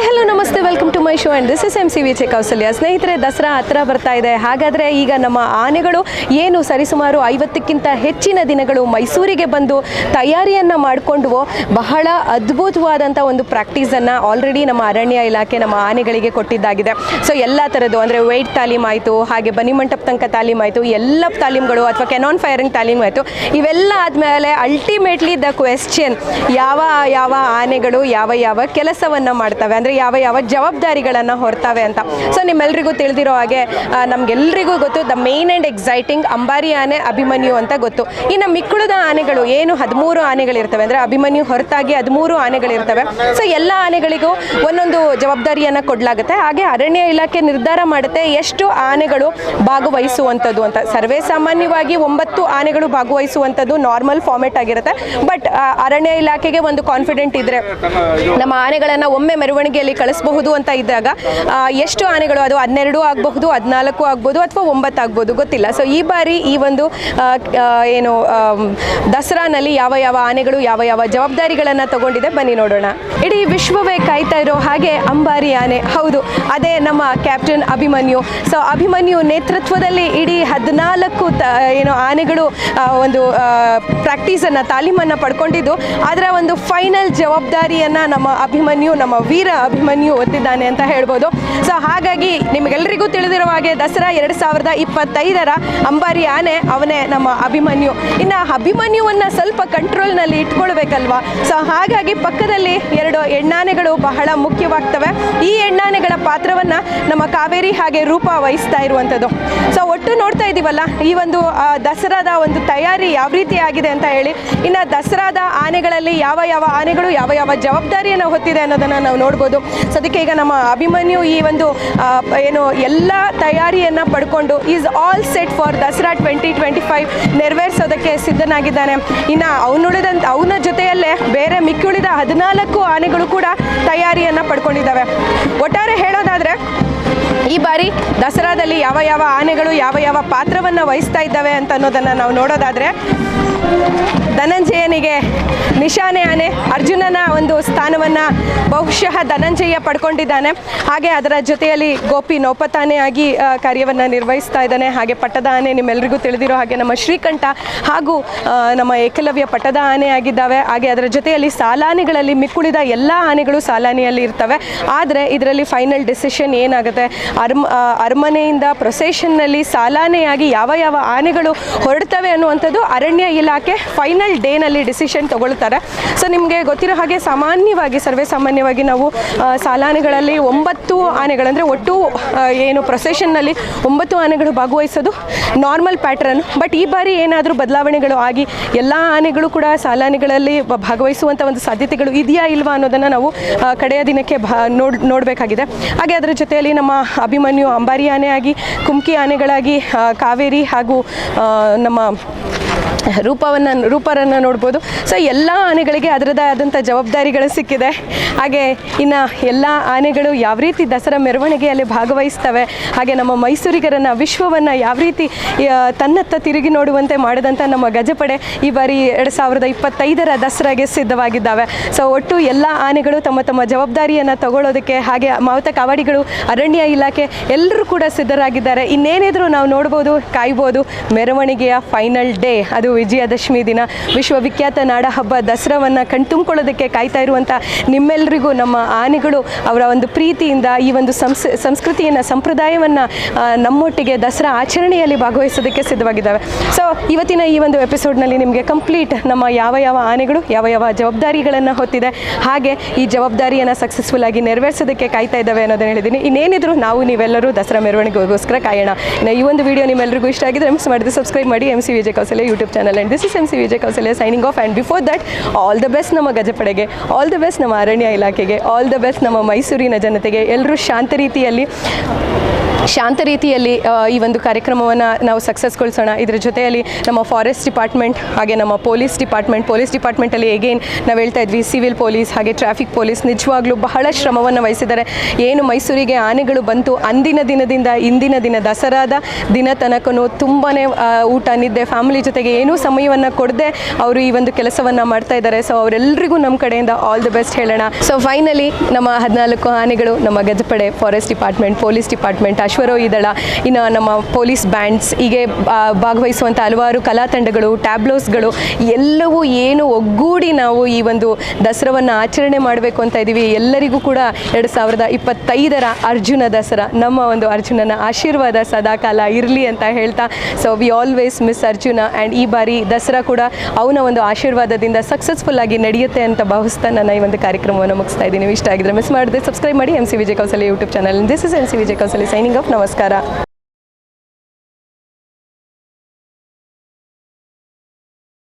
Hi hello ನಮಸ್ತೆ welcome to Mysore and this is M C V Kausalya ಸ್ನೇಹಿತರೆ, ದಸರಾ ಹತ್ರ ಬರ್ತಾ ಇದೆ. ಹಾಗಾದರೆ ಈಗ ನಮ್ಮ ಆನೆಗಳು ಏನು ಸರಿಸುಮಾರು ಐವತ್ತಕ್ಕಿಂತ ಹೆಚ್ಚಿನ ದಿನಗಳು ಮೈಸೂರಿಗೆ ಬಂದು ತಯಾರಿಯನ್ನು ಮಾಡಿಕೊಂಡು ಬಹಳ ಅದ್ಭುತವಾದಂಥ ಒಂದು ಪ್ರಾಕ್ಟೀಸನ್ನು ಆಲ್ರೆಡಿ ನಮ್ಮ ಅರಣ್ಯ ಇಲಾಖೆ ನಮ್ಮ ಆನೆಗಳಿಗೆ ಕೊಟ್ಟಿದ್ದಾಗಿದೆ. ಸೊ ಎಲ್ಲ ಥರದ್ದು ಅಂದರೆ ವೆಯ್ಟ್ ತಾಲೀಮ್ ಆಯಿತು, ಹಾಗೆ ಬನಿಮಂಟಪ ಮಂಟಪ ತನಕ ತಾಲೀಮ್ ಆಯಿತು, ಎಲ್ಲ ತಾಲೀಮ್ಗಳು ಅಥವಾ ಕೆನಾನ್ ಫೈರಿಂಗ್ ತಾಲೀಮ್ ಆಯಿತು, ಇವೆಲ್ಲ ಆದಮೇಲೆ ಅಲ್ಟಿಮೇಟ್ಲಿ ದ ಕ್ವೆಶ್ಚನ್ ಯಾವ ಯಾವ ಆನೆಗಳು ಯಾವ ಯಾವ ಕೆಲಸವನ್ನು ಮಾಡ್ತವೆ, ಅಂದರೆ ಯಾವ ಯಾವ ಜವಾಬ್ದಾರಿಗಳನ್ನು ಹೊರ್ತಾವೆ ಅಂತ. ಸೊ ನಿಮ್ಮೆಲ್ರಿಗೂ ತಿಳಿದಿರೋ ಹಾಗೆ ನಮ್ಗೆಲ್ರಿಗೂ ಗೊತ್ತು, ದ ಮೇನ್ ಆ್ಯಂಡ್ ಎಕ್ಸೈಟಿಂಗ್ ಅಂಬಾರಿ ಆನೆ, ಅಭಿಮನ್ಯು ಅಂತ ಗೊತ್ತು. ಇನ್ನು ಮಿಕ್ಕುಳದ ಆನೆಗಳು ಏನು ಹದಿಮೂರು ಆನೆಗಳಿರ್ತವೆ ಅಂದರೆ ಅಭಿಮನ್ಯು ಹೊರತಾಗಿ ಹದಿಮೂರು ಆನೆಗಳಿರ್ತವೆ. ಸೊ ಎಲ್ಲ ಆನೆಗಳಿಗೂ ಒಂದೊಂದು ಜವಾಬ್ದಾರಿಯನ್ನು ಕೊಡಲಾಗುತ್ತೆ. ಹಾಗೆ ಅರಣ್ಯ ಇಲಾಖೆ ನಿರ್ಧಾರ ಮಾಡುತ್ತೆ ಎಷ್ಟು ಆನೆಗಳು ಭಾಗವಹಿಸುವಂಥದ್ದು ಅಂತ. ಸರ್ವೇ ಸಾಮಾನ್ಯವಾಗಿ ಒಂಬತ್ತು ಆನೆಗಳು ಭಾಗವಹಿಸುವಂಥದ್ದು ನಾರ್ಮಲ್ ಫಾರ್ಮೆಟ್ ಆಗಿರುತ್ತೆ. ಬಟ್ ಅರಣ್ಯ ಇಲಾಖೆಗೆ ಒಂದು ಕಾನ್ಫಿಡೆಂಟ್ ಇದ್ರೆ, ನಮ್ಮ ಆನೆಗಳನ್ನು ಒಮ್ಮೆ ಮೆರವಣಿಗೆಯಲ್ಲಿ ಕಳಿಸಬಹುದು ಅಂತ ಇದ್ದಾಗ ಆ, ಎಷ್ಟು ಆನೆಗಳು? ಅದು ಹನ್ನೆರಡು ಆಗಬಹುದು ಹದಿನಾಲ್ಕು ಆಗ್ಬೋದು ಅಥವಾ ಒಂಬತ್ತು ಆಗ್ಬೋದು ಗೊತ್ತಿಲ್ಲ. ಸೊ ಈ ಬಾರಿ ಈ ಒಂದು ಏನು ದಸರಾನಲ್ಲಿ ಯಾವ ಯಾವ ಆನೆಗಳು ಯಾವ ಯಾವ ಜವಾಬ್ದಾರಿಗಳನ್ನು ತಗೊಂಡಿದೆ? ಬನ್ನಿ ನೋಡೋಣ. ಇಡೀ ವಿಶ್ವವೇ ಕಾಯ್ತಾ ಇರೋ ಹಾಗೆ ಅಂಬಾರಿ ಆನೆ. ಹೌದು ಅದೇ ನಮ್ಮ ಕ್ಯಾಪ್ಟನ್ ಅಭಿಮನ್ಯು. ಸೊ ಅಭಿಮನ್ಯು ನೇತೃತ್ವದಲ್ಲಿ ಇಡೀ ಹದಿನಾಲ್ಕು ಏನು ಆನೆಗಳು ಒಂದು ಪ್ರಾಕ್ಟೀಸನ್ನು ತಾಲೀಮನ್ನು ಪಡ್ಕೊಂಡಿದ್ದು. ಅದರ ಒಂದು ಫೈನಲ್ ಜವಾಬ್ದಾರಿಯನ್ನು ನಮ್ಮ ಅಭಿಮನ್ಯು ನಮ್ಮ ವೀರ ಅಭಿಮನ್ಯು ಒತ್ತಿದ್ದಾನೆ ಅಂತ ಹೇಳ್ಬೋದು. ಸೊ ಹಾಗಾಗಿ ನಿಮಗೆಲ್ಲರಿಗೂ ತಿಳಿದಿರುವ ಹಾಗೆ ದಸರಾ ಎರಡು ಸಾವಿರದ ಇಪ್ಪತ್ತೈದರ ಅಂಬಾರಿ ಆನೆ ಅವನೇ ನಮ್ಮ ಅಭಿಮನ್ಯು. ಇನ್ನು ಅಭಿಮನ್ಯುವನ್ನು ಸ್ವಲ್ಪ ಕಂಟ್ರೋಲ್ನಲ್ಲಿ ಇಟ್ಕೊಳ್ಬೇಕಲ್ವಾ? ಸೊ ಹಾಗಾಗಿ ಪಕ್ಕದಲ್ಲಿ ಎರಡು ಎಣ್ಣಾನೆಗಳು ಬಹಳ ಮುಖ್ಯವಾಗ್ತವೆ. ಈ ಹೆಣ್ಣಾನೆಗಳ ಪಾತ್ರವನ್ನು ನಮ್ಮ ಕಾವೇರಿ ಹಾಗೆ ರೂಪ ವಹಿಸ್ತಾ ಇರುವಂಥದ್ದು ಸೊ ಒಟ್ಟು ನೋಡ್ತಾ ಇದ್ದೀವಲ್ಲ ಈ ಒಂದು ದಸರಾದ ಒಂದು ತಯಾರಿ ಯಾವ ರೀತಿ ಆಗಿದೆ ಅಂತ ಹೇಳಿ, ಇನ್ನು ದಸರಾದ ಆನೆಗಳಲ್ಲಿ ಯಾವ ಯಾವ ಆನೆಗಳು, ಯಾವ ಯಾವ ಜವಾಬ್ದಾರಿಯನ್ನು ಹೊತ್ತಿದೆ ಅನ್ನೋದನ್ನು ನಾವು ನೋಡ್ಬೋದು. ಸೊ ಅದಕ್ಕೆ ಈಗ ನಮ್ಮ ಅಭಿಮನ್ಯು ಈ ಒಂದು ಏನು, ಎಲ್ಲ ತಯಾರಿಯನ್ನು ಪಡ್ಕೊಂಡು is all set for Dasara twenty twenty five ನೆರವೇರಿಸೋದಕ್ಕೆ ಸಿದ್ಧನಾಗಿದ್ದಾನೆ. ಇನ್ನು ಅವನುಳಿದಂತ ಅವನ ಜೊತೆಯಲ್ಲೇ ಬೇರೆ ಮಿಕ್ಕುಳಿದ ಹದಿನಾಲ್ಕು ಆನೆಗಳು ಕೂಡ ತಯಾರಿಯನ್ನು ಪಡ್ಕೊಂಡಿದ್ದಾವೆ. ಒಟ್ಟಾರೆ ಹೇಳೋದಾದರೆ ಈ ಬಾರಿ ದಸರಾದಲ್ಲಿ ಯಾವ ಯಾವ ಆನೆಗಳು, ಯಾವ ಯಾವ ಪಾತ್ರವನ್ನು ವಹಿಸ್ತಾ ಇದ್ದಾವೆ ಅಂತ ಅನ್ನೋದನ್ನು ನಾವು ನೋಡೋದಾದರೆ ಧನಂಜಯನಿಗೆ ನಿಶಾನೆ ಆನೆ, ಅರ್ಜುನನ ಒಂದು ಸ್ಥಾನವನ್ನು ಬಹುಶಃ ಧನಂಜಯ ಪಡ್ಕೊಂಡಿದ್ದಾನೆ. ಹಾಗೆ ಅದರ ಜೊತೆಯಲ್ಲಿ ಗೋಪಿ ನೌಪತಾನೆ ಆಗಿ ಕಾರ್ಯವನ್ನು ನಿರ್ವಹಿಸ್ತಾ ಇದ್ದಾನೆ. ಹಾಗೆ ಪಟ್ಟದ ಆನೆ ನಿಮ್ಮೆಲ್ಲರಿಗೂ ತಿಳಿದಿರೋ ಹಾಗೆ ನಮ್ಮ ಶ್ರೀಕಂಠ ಹಾಗೂ ನಮ್ಮ ಏಕಲವ್ಯ ಪಟ್ಟದ ಆನೆ ಆಗಿದ್ದಾವೆ. ಹಾಗೆ ಅದರ ಜೊತೆಯಲ್ಲಿ ಸಾಲಾನೆಗಳಲ್ಲಿ ಮಿಕ್ಕುಳಿದ ಎಲ್ಲ ಆನೆಗಳು ಸಾಲಾನೆಯಲ್ಲಿ ಇರ್ತವೆ. ಆದರೆ ಇದರಲ್ಲಿ ಫೈನಲ್ ಡಿಸಿಷನ್ ಏನಾಗುತ್ತೆ? ಅರ್ಮ ಅರಮನೆಯಿಂದ ಪ್ರೊಸೆಷನ್ನಲ್ಲಿ ಸಾಲಾನೆಯಾಗಿ ಯಾವ ಯಾವ ಆನೆಗಳು ಹೊರಡ್ತವೆ ಅನ್ನುವಂಥದ್ದು ಅರಣ್ಯ ಇಲಾಖೆ ಫೈನಲ್ ಡೇನಲ್ಲಿ ಡಿಸಿಷನ್ ತಗೊಳ್ತಾರೆ. ಸೊ, ನಿಮಗೆ ಗೊತ್ತಿರೋ ಹಾಗೆ ಸಾಮಾನ್ಯವಾಗಿ, ಸರ್ವೇ ಸಾಮಾನ್ಯವಾಗಿ ನಾವು ಸಾಲಾನೆಗಳಲ್ಲಿ ಒಂಬತ್ತು ಆನೆಗಳಂದರೆ ಒಟ್ಟು ಏನು ಪ್ರೊಸೆಷನ್ನಲ್ಲಿ ಒಂಬತ್ತು ಆನೆಗಳು ಭಾಗವಹಿಸೋದು ನಾರ್ಮಲ್ ಪ್ಯಾಟ್ರನ್. ಬಟ್ ಈ ಬಾರಿ ಏನಾದರೂ ಬದಲಾವಣೆಗಳು ಆಗಿ ಎಲ್ಲ ಆನೆಗಳು ಕೂಡ ಸಾಲಾನೆಗಳಲ್ಲಿ ಭಾಗವಹಿಸುವಂಥ ಒಂದು ಸಾಧ್ಯತೆಗಳು ಇದೆಯಾ ಇಲ್ವಾ ಅನ್ನೋದನ್ನು ನಾವು ಕಡೆಯ ದಿನಕ್ಕೆ ಭಾ ನೋಡ್, ನೋಡಬೇಕಾಗಿದೆ. ಹಾಗೆ ಅದರ ಜೊತೆಯಲ್ಲಿ ನಮ್ಮ ಅಭಿಮನ್ಯು ಅಂಬಾರಿ ಆನೆ ಆಗಿ ಕುಮ್ಕಿ ಆನೆಗಳಾಗಿ ಕಾವೇರಿ ಹಾಗೂ ನಮ್ಮ ರೂಪವನ್ನು ರೂಪರನ್ನು ನೋಡ್ಬೋದು. ಸೊ ಎಲ್ಲ ಆನೆಗಳಿಗೆ ಅದರದೇ ಆದಂಥ ಜವಾಬ್ದಾರಿಗಳು ಸಿಕ್ಕಿದೆ. ಹಾಗೆ ಇನ್ನು ಎಲ್ಲ ಆನೆಗಳು ಯಾವ ರೀತಿ ದಸರಾ ಮೆರವಣಿಗೆಯಲ್ಲಿ ಭಾಗವಹಿಸ್ತವೆ, ಹಾಗೆ ನಮ್ಮ ಮೈಸೂರಿಗರನ್ನು, ವಿಶ್ವವನ್ನು ಯಾವ ರೀತಿ ತನ್ನತ್ತ ತಿರುಗಿ ನೋಡುವಂತೆ ಮಾಡಿದಂಥ ನಮ್ಮ ಗಜಪಡೆ ಈ ಬಾರಿ ಎರಡು ಸಾವಿರದ ಇಪ್ಪತ್ತೈದರ ದಸರಾಗೆ ಸಿದ್ಧವಾಗಿದ್ದಾವೆ. ಸೊ ಒಟ್ಟು ಎಲ್ಲ ಆನೆಗಳು ತಮ್ಮ ತಮ್ಮ ಜವಾಬ್ದಾರಿಯನ್ನು ತಗೊಳ್ಳೋದಕ್ಕೆ, ಹಾಗೆ ಮಾವುತ ಕಾವಾಡಿಗಳು, ಅರಣ್ಯ ಇಲಾಖೆ ಎಲ್ಲರೂ ಕೂಡ ಸಿದ್ಧರಾಗಿದ್ದಾರೆ. ಇನ್ನೇನಿದ್ರು ನಾವು ನೋಡ್ಬೋದು, ಕಾಯ್ಬೋದು. ಮೆರವಣಿಗೆಯ ಫೈನಲ್ ಡೇ ಅದು ವಿಜಯದಶಮಿ ದಿನ. ವಿಶ್ವವಿಖ್ಯಾತ ನಾಡ ಹಬ್ಬ ದಸರಾವನ್ನು ಕಣ್ತುಂಬ್ಕೊಳ್ಳೋದಕ್ಕೆ ಕಾಯ್ತಾ ಇರುವಂಥ ನಿಮ್ಮೆಲ್ಲರಿಗೂ ನಮ್ಮ ಆನೆಗಳು ಅವರ ಒಂದು ಪ್ರೀತಿಯಿಂದ ಈ ಒಂದು ಸಂಸ್, ಸಂಸ್ಕೃತಿಯನ್ನು, ಸಂಪ್ರದಾಯವನ್ನು ನಮ್ಮೊಟ್ಟಿಗೆ ದಸರಾ ಆಚರಣೆಯಲ್ಲಿ ಭಾಗವಹಿಸೋದಕ್ಕೆ ಸಿದ್ಧವಾಗಿದ್ದಾವೆ. ಸೊ ಇವತ್ತಿನ ಈ ಒಂದು ಎಪಿಸೋಡ್ನಲ್ಲಿ ನಿಮಗೆ ಕಂಪ್ಲೀಟ್ ನಮ್ಮ ಯಾವ ಯಾವ ಆನೆಗಳು, ಯಾವ ಯಾವ ಜವಾಬ್ದಾರಿಗಳನ್ನು ಹೊತ್ತಿದೆ, ಹಾಗೆ ಈ ಜವಾಬ್ದಾರಿಯನ್ನು ಸಕ್ಸಸ್ಫುಲ್ ಆಗಿ ನೆರವೇರಿಸೋದಕ್ಕೆ ಕಾಯ್ತಾ ಇದ್ದಾವೆ ಅನ್ನೋದನ್ನು ಹೇಳಿದ್ದೀನಿ. ಇನ್ನೇನಿದ್ರು ನಾವು ನೀವೆಲ್ಲರೂ ದಸರಾ ಮೆರವಣಿಗೆಗೋಸ್ಕರ ಕಾಯೋಣ. ಈ ಒಂದು ವಿಡಿಯೋ ನಿಮ್ಮೆಲ್ಲರಿಗೂ ಇಷ್ಟ ಆಗಿದ್ರೆ ಮಿಸ್ ಮಾಡಿದ್ರೆ ಸಬ್ಸ್ಕ್ರೈಬ್ ಮಾಡಿ M C Vijay Kausalya YouTube channel and this is M C Vijay Kausalya signing off and before that all the best ನಮ್ಮ ಗಜಪಡೆಗೆ ಆಲ್ ದ ಬೆಸ್ಟ್ ನಮ್ಮ ಅರಣ್ಯ ಇಲಾಖೆಗೆ ಆಲ್ ದ ಬೆಸ್ಟ್ ನಮ್ಮ ಮೈಸೂರಿನ ಜನತೆಗೆ ಎಲ್ಲರೂ ಶಾಂತ ರೀತಿಯಲ್ಲಿ ಶಾಂತ ರೀತಿಯಲ್ಲಿ ಈ ಒಂದು ಕಾರ್ಯಕ್ರಮವನ್ನು ನಾವು ಸಕ್ಸಸ್ಗೊಳಿಸೋಣ ಇದರ ಜೊತೆಯಲ್ಲಿ ನಮ್ಮ ಫಾರೆಸ್ಟ್ ಡಿಪಾರ್ಟ್ಮೆಂಟ್ ಹಾಗೆ ನಮ್ಮ ಪೊಲೀಸ್ ಡಿಪಾರ್ಟ್ಮೆಂಟ್ ಪೊಲೀಸ್ ಡಿಪಾರ್ಟ್ಮೆಂಟಲ್ಲಿ ಎಗೇನ್ ನಾವು ಹೇಳ್ತಾ ಇದ್ವಿ ಸಿವಿಲ್ ಪೊಲೀಸ್ ಹಾಗೆ ಟ್ರಾಫಿಕ್ ಪೊಲೀಸ್ ನಿಜವಾಗ್ಲೂ ಬಹಳ ಶ್ರಮವನ್ನು ವಹಿಸಿದ್ದಾರೆ. ಏನು ಮೈಸೂರಿಗೆ ಆನೆಗಳು ಬಂತು ಅಂದಿನ ದಿನದಿಂದ ಇಂದಿನ ದಿನ ದಸರಾದ ದಿನ ತನಕನೂ ತುಂಬಾ ಊಟ, ನಿದ್ದೆ ಫ್ಯಾಮಿಲಿ ಜೊತೆಗೆ ಏನೂ ಸಮಯವನ್ನು ಕೊಡದೆ ಅವರು ಈ ಒಂದು ಕೆಲಸವನ್ನು ಮಾಡ್ತಾ ಇದ್ದಾರೆ. ಸೊ ಅವರೆಲ್ಲರಿಗೂ ನಮ್ಮ ಕಡೆಯಿಂದ ಆಲ್ ದಿ ಬೆಸ್ಟ್ ಹೇಳೋಣ. ಸೊ ಫೈನಲಿ ನಮ್ಮ ಹದಿನಾಲ್ಕು ಆನೆಗಳು ನಮ್ಮ ಗಜಪಡೆ ಫಾರೆಸ್ಟ್ ಡಿಪಾರ್ಟ್ಮೆಂಟ್ ಪೊಲೀಸ್ ಡಿಪಾರ್ಟ್ಮೆಂಟ್ ಅಶ್ವರೋಹಿ ದಳ, ಇನ್ನು ನಮ್ಮ ಪೊಲೀಸ್ ಬ್ಯಾಂಡ್ಸ್ ಹೀಗೆ ಭಾಗವಹಿಸುವಂಥ ಹಲವಾರು ಕಲಾ ತಂಡಗಳು, ಟ್ಯಾಬ್ಲೋಸ್ಗಳು, ಎಲ್ಲವೂ ಏನು ಒಗ್ಗೂಡಿ ನಾವು ಈ ಒಂದು ದಸರಾವನ್ನು ಆಚರಣೆ ಮಾಡಬೇಕು ಅಂತ ಇದ್ದೀವಿ ಎಲ್ಲರಿಗೂ ಕೂಡ ಎರಡು ಸಾವಿರದ ಇಪ್ಪತ್ತೈದರ ಅರ್ಜುನ ದಸರಾ, ನಮ್ಮ ಒಂದು ಅರ್ಜುನನ ಆಶೀರ್ವಾದ ಸದಾಕಾಲ ಇರಲಿ ಅಂತ ಹೇಳ್ತಾ so we always miss Arjuna and ಈ ಬಾರಿ ದಸರಾ ಕೂಡ ಅವನ ಒಂದು ಆಶೀರ್ವಾದದಿಂದ ಸಕ್ಸಸ್ಫುಲ್ ಆಗಿ ನಡೆಯುತ್ತೆ ಅಂತ ಭಾವಿಸ್ತಾ ನನ್ನ ಈ ಒಂದು ಕಾರ್ಯಕ್ರಮವನ್ನು ಮುಗಿಸ್ತಾ ಇದ್ದೀನಿ. ಇಷ್ಟ ಆಗಿದ್ರೆ ಮಿಸ್ ಮಾಡಿದ್ರೆ ಸಬ್ಸ್ಕ್ರೈಬ್ ಮಾಡಿ. M C Vijay Kausalya YouTube channel this is M C Vijay Kausalya signing ನಮಸ್ಕಾರ.